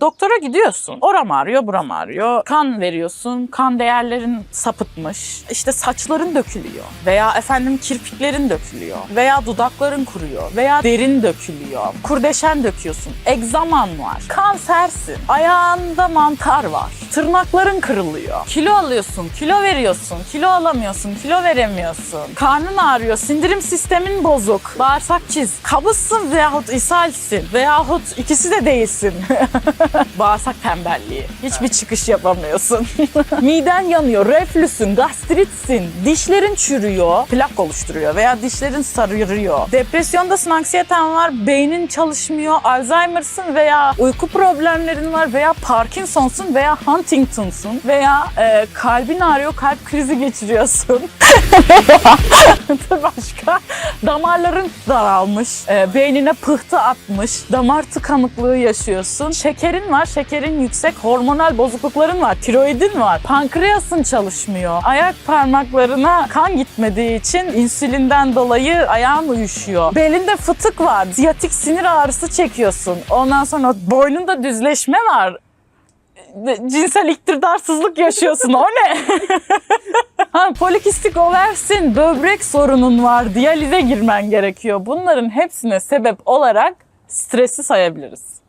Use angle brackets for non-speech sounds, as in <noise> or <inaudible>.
Doktora gidiyorsun. Oram ağrıyor, buram ağrıyor. Kan veriyorsun. Kan değerlerin sapıtmış. İşte saçların dökülüyor. Veya efendim kirpiklerin dökülüyor. Veya dudakların kuruyor. Veya derin dökülüyor. Kurdeşen döküyorsun. Egzaman var. Kansersin. Ayağında mantar var. Tırnakların kırılıyor. Kilo alıyorsun, kilo veriyorsun. Kilo alamıyorsun, kilo veremiyorsun. Karnın ağrıyor, sindirim sistemin bozuk. Bağırsak çiz. Kabızsın veyahut ishalsin. Veyahut ikisi de değilsin. <laughs> Bağırsak tembelliği. Hiçbir çıkış yapamıyorsun. <laughs> Miden yanıyor, reflüsün, gastritsin, dişlerin çürüyor, plak oluşturuyor veya dişlerin sarıyor. Depresyondasın, anksiyeten var, beynin çalışmıyor, Alzheimer'sın veya uyku problemlerin var veya Parkinson'sun veya Huntington'sun veya e, kalbin ağrıyor, kalp krizi geçiriyorsun. <laughs> Başka damarların daralmış, e, beynine pıhtı atmış, damar tıkanıklığı yaşıyorsun. Şekerin var, şekerin yüksek, hormonal bozuklukların var, tiroidin var, pankreasın çalışmıyor. Ayak parmaklarına kan gitmediği için insülinden dolayı ayağın uyuşuyor. Belinde fıtık var, ziyatik sinir ağrısı çekiyorsun. Ondan sonra boynunda düzleşme var cinsel iktidarsızlık yaşıyorsun. O ne? <laughs> ha, polikistik oversin, böbrek sorunun var, diyalize girmen gerekiyor. Bunların hepsine sebep olarak stresi sayabiliriz.